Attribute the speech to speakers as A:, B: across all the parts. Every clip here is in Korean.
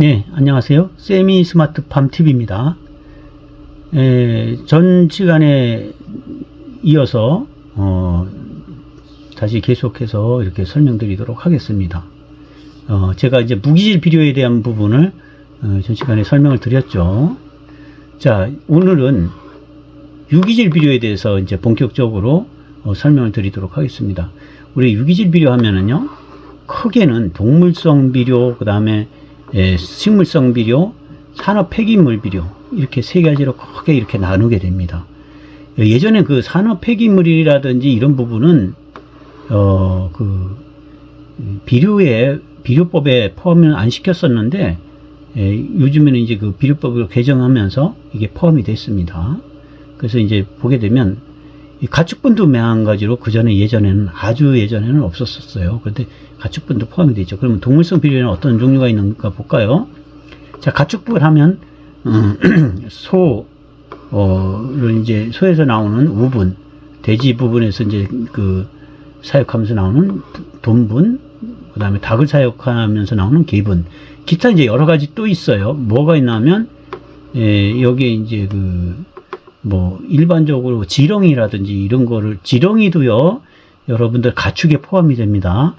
A: 네, 안녕하세요. 세미 스마트팜 TV입니다. 전 시간에 이어서 어, 다시 계속해서 이렇게 설명드리도록 하겠습니다. 어, 제가 이제 무기질 비료에 대한 부분을 어, 전 시간에 설명을 드렸죠. 자, 오늘은 유기질 비료에 대해서 이제 본격적으로 어, 설명을 드리도록 하겠습니다. 우리 유기질 비료 하면은요, 크게는 동물성 비료, 그 다음에 예, 식물성 비료, 산업 폐기물 비료 이렇게 세 가지로 크게 이렇게 나누게 됩니다. 예전에 그 산업 폐기물이라든지 이런 부분은 어 그 비료에 비료법에 포함을 안 시켰었는데 예, 요즘에는 이제 그 비료법을 개정하면서 이게 포함이 됐습니다. 그래서 이제 보게 되면 이 가축분도 매한가지로 그 전에 예전에는 아주 예전에는 없었었어요. 그런데 가축분도 포함이 되죠. 그러면 동물성 비료에는 어떤 종류가 있는가 볼까요? 자, 가축분 하면 음, 소, 어, 이제 소에서 나오는 우분, 돼지 부분에서 이제 그 사육하면서 나오는 돈분, 그 다음에 닭을 사육하면서 나오는 기분, 기타 이제 여러 가지 또 있어요. 뭐가 있냐면, 예, 여기에 이제 그, 뭐, 일반적으로 지렁이라든지 이런 거를, 지렁이도요, 여러분들 가축에 포함이 됩니다.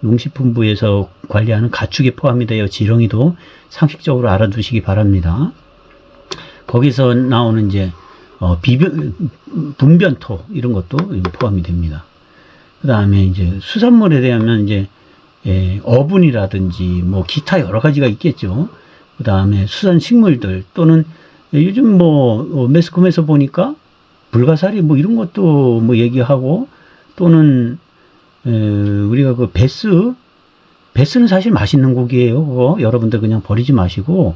A: 농식품부에서 관리하는 가축에 포함이 되어 지렁이도 상식적으로 알아두시기 바랍니다. 거기서 나오는 이제 어, 비변, 분변토 이런 것도 포함이 됩니다. 그 다음에 이제 수산물에 대하면 이제 예, 어분이라든지 뭐 기타 여러 가지가 있겠죠. 그 다음에 수산 식물들 또는 요즘 뭐 어, 매스컴에서 보니까 불가사리 뭐 이런 것도 뭐 얘기하고 또는 에, 우리가 그 베스 베스는 사실 맛있는 고기예요. 그거 여러분들 그냥 버리지 마시고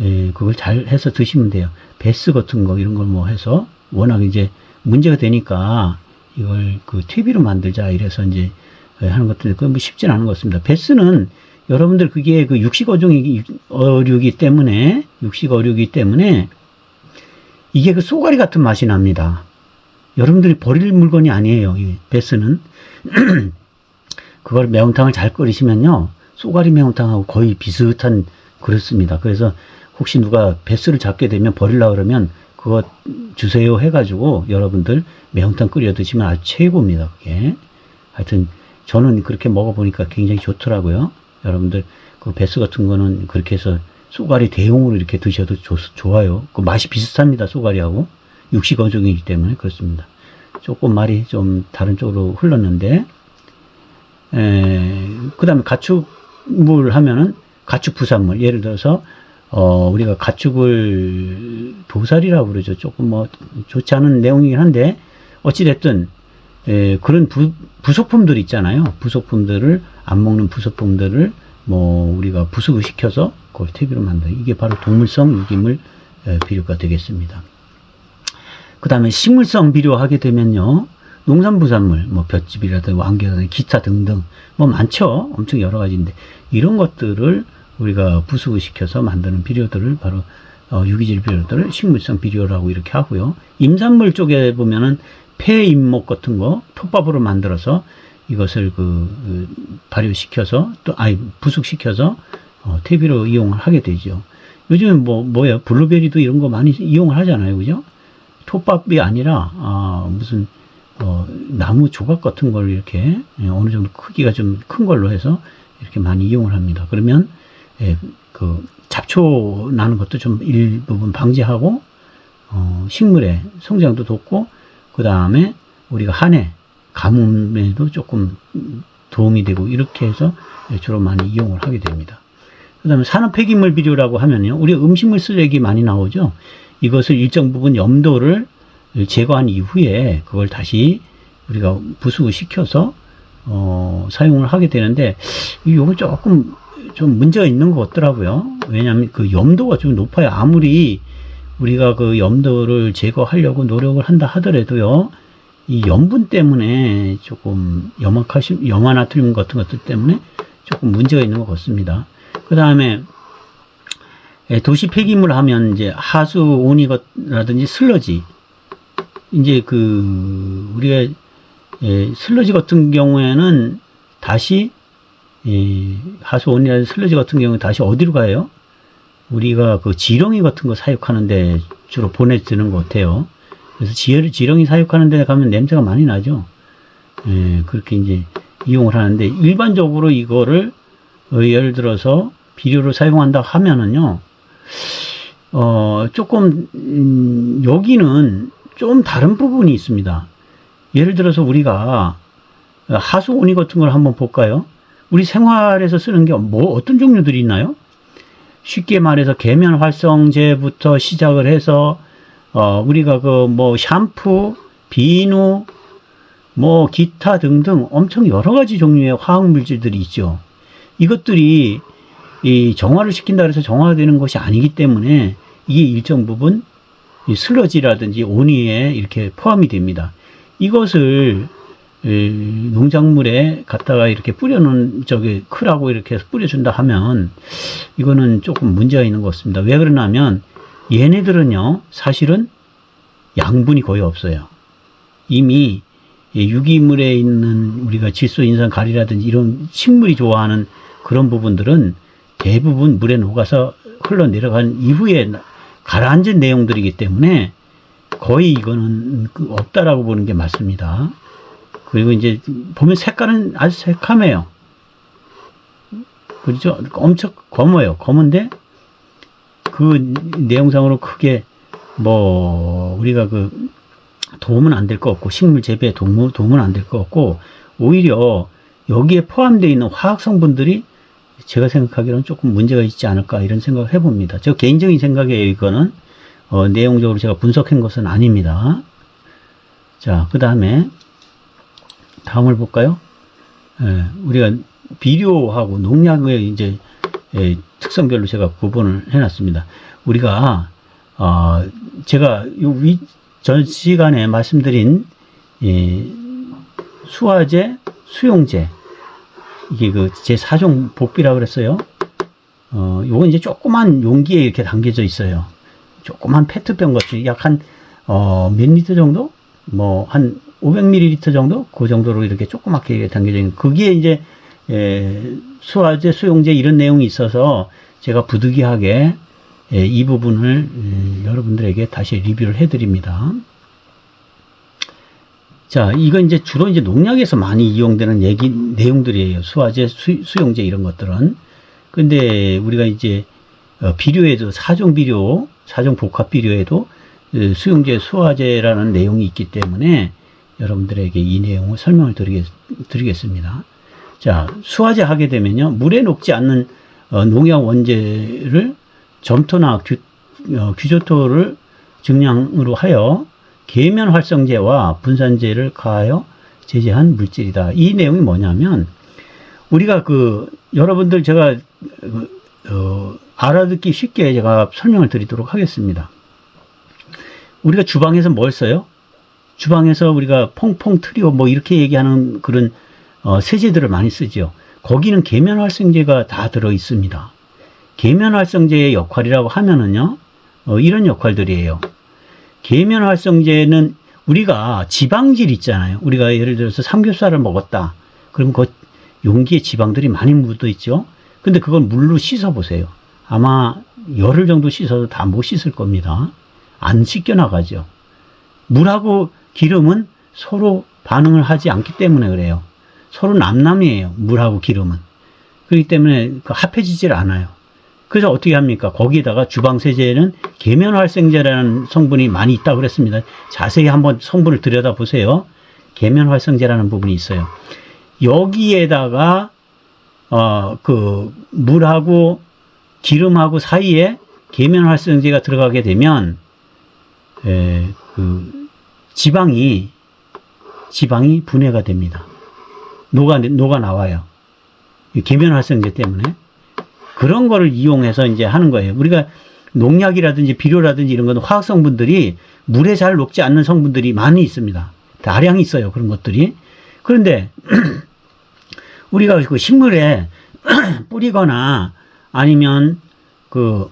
A: 에, 그걸 잘 해서 드시면 돼요. 베스 같은 거 이런 걸 뭐 해서 워낙 이제 문제가 되니까 이걸 그 퇴비로 만들자 이래서 이제 하는 것들 그건 뭐 쉽진 않은 것 같습니다. 베스는 여러분들 그게 그 육식 어종이 어류기 때문에 육식 어류기 때문에 이게 그 쏘가리 같은 맛이 납니다. 여러분들이 버릴 물건이 아니에요. 이 베스는 그걸 매운탕을 잘 끓이시면요 쏘가리 매운탕하고 거의 비슷한 그렇습니다. 그래서 혹시 누가 베스를 잡게 되면 버릴라 그러면 그거 주세요 해가지고 여러분들 매운탕 끓여 드시면 아주 최고입니다. 그게 하여튼 저는 그렇게 먹어보니까 굉장히 좋더라고요. 여러분들 그 베스 같은 거는 그렇게 해서 쏘가리 대용으로 이렇게 드셔도 좋, 좋아요. 그 맛이 비슷합니다. 쏘가리하고 육식 어종이기 때문에 그렇습니다. 조금 말이 좀 다른 쪽으로 흘렀는데 그 다음에 가축물 하면은 가축 부산물 예를 들어서 어 우리가 가축을 도살이라고 그러죠. 조금 뭐 좋지 않은 내용이긴 한데 어찌 됐든 에, 그런 부, 부속품들 있잖아요. 부속품들을 안 먹는 부속품들을 뭐 우리가 부수고 시켜서 그걸 퇴비로 만든 이게 바로 동물성 유기물 에, 비료가 되겠습니다. 그 다음에 식물성 비료 하게 되면요. 농산부산물, 뭐 볏짚이라든지 왕개라든지 기타 등등 뭐 많죠. 엄청 여러 가지인데 이런 것들을 우리가 부수고 시켜서 만드는 비료들을 바로 어, 유기질 비료들을 식물성 비료라고 이렇게 하고요. 임산물 쪽에 보면은 폐임목 같은 거 톱밥으로 만들어서 이것을 그, 그 발효시켜서 또 아니 부숙시켜서 어, 퇴비로 이용을 하게 되죠. 요즘은 뭐 뭐예요? 블루베리도 이런 거 많이 이용을 하잖아요, 그죠? 톱밥이 아니라 아, 무슨 어, 나무 조각 같은 걸 이렇게 예, 어느 정도 크기가 좀 큰 걸로 해서 이렇게 많이 이용을 합니다. 그러면 예, 그 잡초 나는 것도 좀 일부분 방지하고 어, 식물의 성장도 돕고 그 다음에 우리가 한해 가뭄에도 조금 도움이 되고 이렇게 해서 주로 많이 이용을 하게 됩니다. 그 다음에 산업 폐기물 비료라고 하면요. 우리 음식물 쓰레기 많이 나오죠. 이것을 일정 부분 염도를 제거한 이후에 그걸 다시 우리가 부수고 시켜서 어, 사용을 하게 되는데 이건 조금 좀 문제가 있는 것 같더라고요. 왜냐하면 그 염도가 좀 높아요. 아무리 우리가 그 염도를 제거하려고 노력을 한다 하더라도요. 이 염분 때문에 조금 염화칼슘, 염화나트륨 같은 것들 때문에 조금 문제가 있는 것 같습니다. 그 다음에 도시 폐기물 하면 이제 하수 온이라든지 슬러지 이제 그 우리가 예, 슬러지 같은 경우에는 다시 예, 하수 온이라든지 슬러지 같은 경우에 다시 어디로 가요? 우리가 그 지렁이 같은 거 사육하는데 주로 보내주는 것 같아요. 그래서 지, 지렁이 사육하는 데 가면 냄새가 많이 나죠. 예, 그렇게 이제 이용을 하는데 일반적으로 이거를 어, 예를 들어서 비료로 사용한다 하면은요, 어, 조금, 음, 여기는 좀 다른 부분이 있습니다. 예를 들어서 우리가 하수오니 같은 걸 한번 볼까요? 우리 생활에서 쓰는 게 뭐 어떤 종류들이 있나요? 쉽게 말해서 계면 활성제부터 시작을 해서 어 우리가 그 뭐 샴푸, 비누, 뭐 기타 등등 엄청 여러 가지 종류의 화학 물질들이 있죠. 이것들이 이 정화를 시킨다 그래서 정화되는 것이 아니기 때문에 이게 일정 부분 이 슬러지라든지 온위에 이렇게 포함이 됩니다. 이것을 이 농작물에 갖다가 이렇게 뿌려놓은 저기 크라고 이렇게 해서 뿌려준다 하면 이거는 조금 문제가 있는 것 같습니다. 왜 그러냐면 얘네들은요 사실은 양분이 거의 없어요. 이미 이 유기물에 있는 우리가 질소, 인산, 가리라든지 이런 식물이 좋아하는 그런 부분들은 대부분 물에 녹아서 흘러 내려간 이후에 가라앉은 내용들이기 때문에 거의 이거는 그 없다라고 보는 게 맞습니다. 그리고 이제 보면 색깔은 아주 새카매요. 그렇죠? 엄청 검어요. 검은데 그 내용상으로 크게 뭐 우리가 그 도움은 안 될 것 같고 식물 재배에 도움, 도움은 안 될 것 같고 오히려 여기에 포함되어 있는 화학 성분들이 제가 생각하기로는 조금 문제가 있지 않을까 이런 생각을 해봅니다. 저 개인적인 생각이에요. 이거는 어, 내용적으로 제가 분석한 것은 아닙니다. 자, 그 다음에 다음을 볼까요? 예, 우리가 비료하고 농약의 이제 예, 특성별로 제가 구분을 해놨습니다. 우리가 어, 제가 요전 시간에 말씀드린 예, 수화제, 수용제 이게 그 제 4종 복비라 그랬어요. 어, 요건 이제 조그만 용기에 이렇게 담겨져 있어요. 조그만 페트병 같이 약한 어, 몇 리터 정도? 뭐 한 500ml 정도? 그 정도로 이렇게 조그맣게 담겨져 있는 거기에 이제 에, 수화제, 수용제 이런 내용이 있어서 제가 부득이하게 에, 이 부분을 에, 여러분들에게 다시 리뷰를 해드립니다. 자, 이건 이제 주로 이제 농약에서 많이 이용되는 얘기, 내용들이에요. 수화제, 수, 수용제 이런 것들은. 근데 우리가 이제 어, 비료에도 사종 비료, 사종 복합 비료에도 어, 수용제, 수화제라는 내용이 있기 때문에 여러분들에게 이 내용을 설명을 드리겠, 드리겠 습니다. 자, 수화제 하게 되면요. 물에 녹지 않는 어, 농약 원재를 점토나 규, 어, 규조토를 증량으로 하여 계면 활성제와 분산제를 가하여 제재한 물질이다. 이 내용이 뭐냐면 우리가 그 여러분들 제가 그, 어, 알아듣기 쉽게 제가 설명을 드리도록 하겠습니다. 우리가 주방에서 뭘 써요? 주방에서 우리가 퐁퐁 트리오 뭐 이렇게 얘기하는 그런 어, 세제들을 많이 쓰죠. 거기는 계면 활성제가 다 들어 있습니다. 계면 활성제의 역할이라고 하면은요, 어, 이런 역할들이에요. 계면 활성제는 우리가 지방질 있잖아요. 우리가 예를 들어서 삼겹살을 먹었다. 그러면 그 용기에 지방들이 많이 묻어 있죠. 근데 그걸 물로 씻어 보세요. 아마 열흘 정도 씻어도 다 못 씻을 겁니다. 안 씻겨 나가죠. 물하고 기름은 서로 반응을 하지 않기 때문에 그래요. 서로 남남이에요. 물하고 기름은. 그렇기 때문에 그 합해지질 않아요. 그래서 어떻게 합니까? 거기에다가 주방세제에는 계면활성제라는 성분이 많이 있다고 그랬습니다. 자세히 한번 성분을 들여다보세요. 계면활성제라는 부분이 있어요. 여기에다가 어, 그 물하고 기름하고 사이에 계면활성제가 들어가게 되면 에, 그 지방이 지방이 분해가 됩니다. 녹아 녹아 나와요. 계면 활성제 때문에. 그런 거를 이용해서 이제 하는 거예요. 우리가 농약이라든지 비료라든지 이런 거는 화학 성분들이 물에 잘 녹지 않는 성분들이 많이 있습니다. 다량 있어요. 그런 것들이. 그런데 우리가 그 식물에 뿌리거나 아니면 그,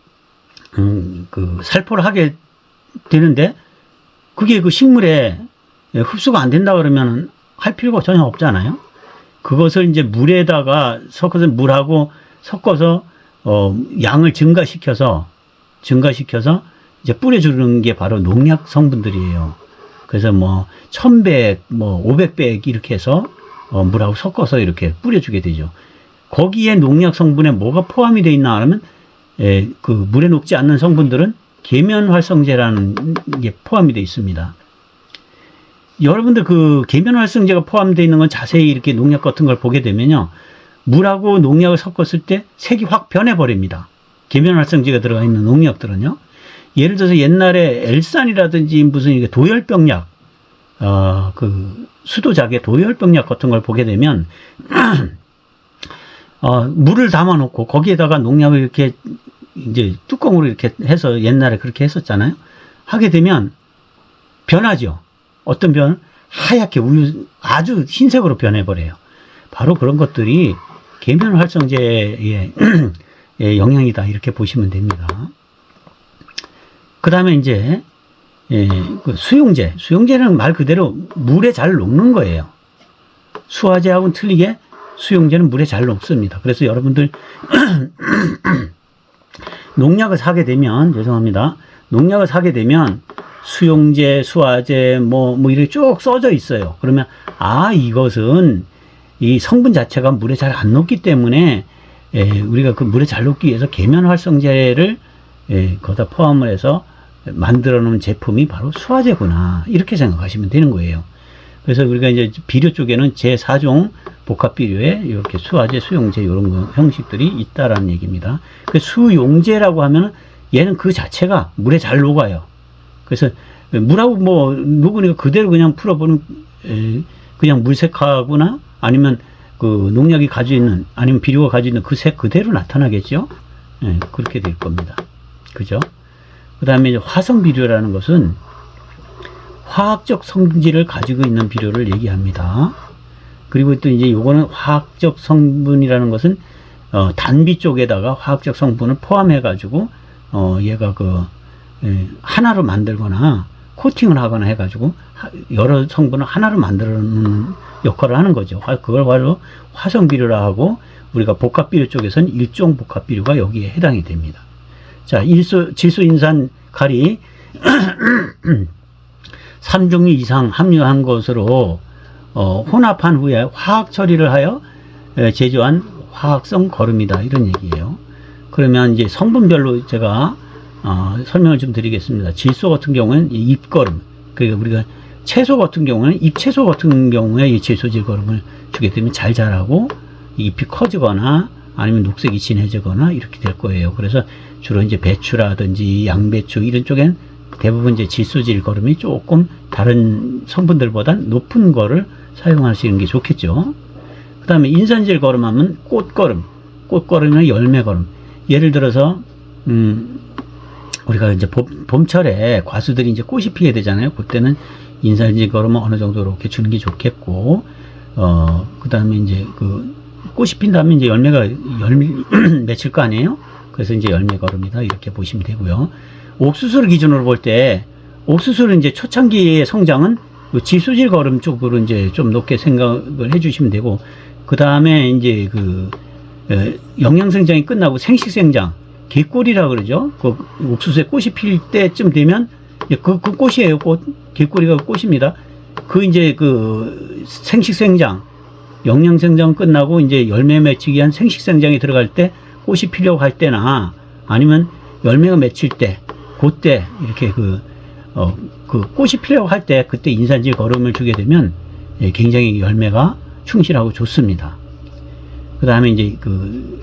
A: 음, 그 살포를 하게 되는데 그게 그 식물에 흡수가 안 된다 그러면 할 필요가 전혀 없잖아요. 그것을 이제 물에다가 섞어서 물하고 섞어서 어, 양을 증가시켜서 증가시켜서 이제 뿌려주는 게 바로 농약 성분들이에요. 그래서 뭐 1000배, 뭐 500배 이렇게 해서 어, 물하고 섞어서 이렇게 뿌려주게 되죠. 거기에 농약 성분에 뭐가 포함이 되어 있나 하면 에, 그 물에 녹지 않는 성분들은 계면 활성제라는 게 포함이 되어 있습니다. 여러분들 그 계면 활성제가 포함되어 있는 건 자세히 이렇게 농약 같은 걸 보게 되면요. 물하고 농약을 섞었을 때 색이 확 변해버립니다. 계면 활성제가 들어가 있는 농약들은요. 예를 들어서 옛날에 엘산이라든지 무슨 이게 도열병약, 어, 그 수도작의 도열병약 같은 걸 보게 되면, 어, 물을 담아놓고 거기에다가 농약을 이렇게 이제 뚜껑으로 이렇게 해서 옛날에 그렇게 했었잖아요. 하게 되면 변하죠. 어떤 변? 하얗게 우유, 아주 흰색으로 변해버려요. 바로 그런 것들이 계면 활성제의 예, 영향이다. 이렇게 보시면 됩니다. 그 다음에 이제, 예, 그 수용제. 수용제는 말 그대로 물에 잘 녹는 거예요. 수화제하고는 틀리게 수용제는 물에 잘 녹습니다. 그래서 여러분들 농약을 사게 되면 죄송합니다. 농약을 사게 되면 수용제, 수화제 뭐뭐 이렇게 쭉 써져 있어요. 그러면 아 이것은 이 성분 자체가 물에 잘 안 녹기 때문에 에, 우리가 그 물에 잘 녹기 위해서 계면 활성제를 에, 거기다 포함을 해서 만들어 놓은 제품이 바로 수화제구나 이렇게 생각하시면 되는 거예요. 그래서 우리가 이제 비료 쪽에는 제4종 복합 비료에 이렇게 수화제, 수용제 이런 거 형식들이 있다라는 얘기입니다. 그 수용제라고 하면은 얘는 그 자체가 물에 잘 녹아요. 그래서 물하고 뭐 녹으니까 그대로 그냥 풀어보는 에, 그냥 물색하거나 아니면 그 농약이 가지고 있는 아니면 비료가 가지고 있는 그 색 그대로 나타나겠죠. 예, 그렇게 될 겁니다. 그죠? 그 다음에 화성 비료라는 것은 화학적 성질을 가지고 있는 비료를 얘기합니다. 그리고 또 이제 요거는 화학적 성분이라는 것은 어, 단비 쪽에다가 화학적 성분을 포함해 가지고 어, 얘가 그 예, 하나로 만들거나 코팅을 하거나 해 가지고 여러 성분을 하나로 만드는 역할을 하는 거죠. 화- 그걸 바로 화성 비료라 하고 우리가 복합 비료 쪽에서는 일종 복합 비료가 여기에 해당이 됩니다. 자, 질소 인산 칼이 3종류 이상 함유한 것으로 어, 혼합한 후에 화학 처리를 하여 에, 제조한 화학성 거름이다 이런 얘기예요. 그러면 이제 성분별로 제가 어, 설명을 좀 드리겠습니다. 질소 같은 경우는 이 잎거름, 그러니까 우리가 채소 같은 경우는 잎채소 같은 경우에 이 질소질 거름을 주게 되면 잘 자라고 잎이 커지거나 아니면 녹색이 진해지거나 이렇게 될 거예요. 그래서 주로 이제 배추라든지 양배추 이런 쪽엔 대부분 이제 질소질 거름이 조금 다른 성분들보다 높은 거를 사용하시는 게 좋겠죠. 그 다음에 인산질 거름하면 꽃거름, 꽃거름이나 열매거름. 예를 들어서, 음, 우리가 이제 봄, 봄철에 과수들이 이제 꽃이 피게 되잖아요. 그때는 인산질 거름은 어느 정도 이렇게 주는 게 좋겠고, 어, 그 다음에 이제 그 꽃이 핀 다음에 이제 열매가 열 맺힐 거 아니에요? 그래서 이제 열매 거름이다. 이렇게 보시면 되고요. 옥수수를 기준으로 볼 때, 옥수수는 이제 초창기의 성장은 그 질소질 거름 쪽으로 이제 좀 높게 생각을 해주시면 되고, 그 다음에 이제 그, 어, 영양생장이 끝나고 생식생장, 개꿀이라 그러죠. 그 옥수수에 꽃이 필 때쯤 되면, 그, 그 꽃이에요, 꽃. 개꿀이가 꽃입니다. 그 이제 그 생식생장, 영양생장 끝나고 이제 열매 맺히기 위한 생식생장이 들어갈 때 꽃이 피려고 할 때나 아니면 열매가 맺힐 때, 그때 이렇게 그, 어, 그 꽃이 피려고 할 때 그때 인산질 거름을 주게 되면 예, 굉장히 열매가 충실하고 좋습니다. 그 다음에 이제 그,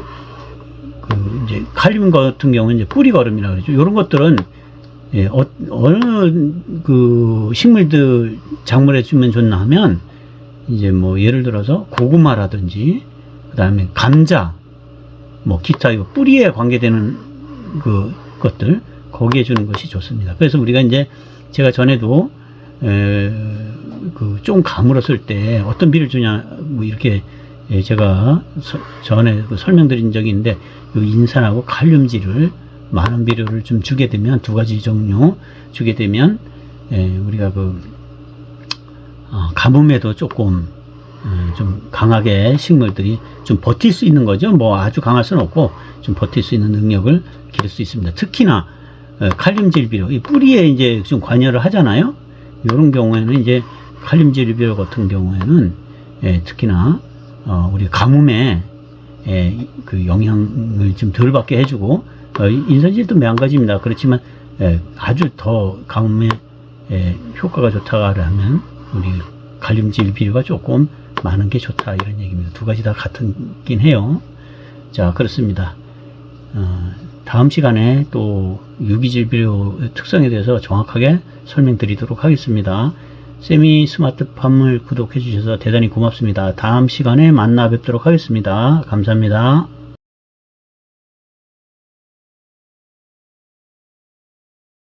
A: 그 이제 칼륨 같은 경우는 이제 뿌리 거름이라 그러죠. 이런 것들은 예, 어, 어느 그 식물들 작물에 주면 좋나 하면 이제 뭐 예를 들어서 고구마라든지 그 다음에 감자 뭐 기타 이 뿌리에 관계되는 그 것들 거기에 주는 것이 좋습니다. 그래서 우리가 이제 제가 전에도 그좀 가물었을 때 어떤 비를 주냐 뭐 이렇게 예, 제가 서- 전에 그 설명드린 적이 있는데 이 인산하고 칼륨질을 많은 비료를 좀 주게 되면 두 가지 종류 주게 되면 예, 우리가 그 어, 가뭄에도 조금 어, 좀 강하게 식물들이 좀 버틸 수 있는 거죠. 뭐 아주 강할 수는 없고 좀 버틸 수 있는 능력을 기를 수 있습니다. 특히나 어, 칼륨질 비료, 이 뿌리에 이제 좀 관여를 하잖아요. 이런 경우에는 이제 칼륨질 비료 같은 경우에는 예, 특히나 어, 우리 가뭄에 예, 그 영향을 좀 덜 받게 해주고 어, 인산질도 매한가지입니다. 그렇지만 예, 아주 더 가뭄에 예, 효과가 좋다고 하면 우리 칼륨질 비료가 조금 많은 게 좋다 이런 얘기입니다. 두 가지 다 같긴 해요. 자 그렇습니다. 어, 다음 시간에 또 유기질 비료 특성에 대해서 정확하게 설명드리도록 하겠습니다. 세미 스마트팜을 구독해 주셔서 대단히 고맙습니다. 다음 시간에 만나 뵙도록 하겠습니다. 감사합니다.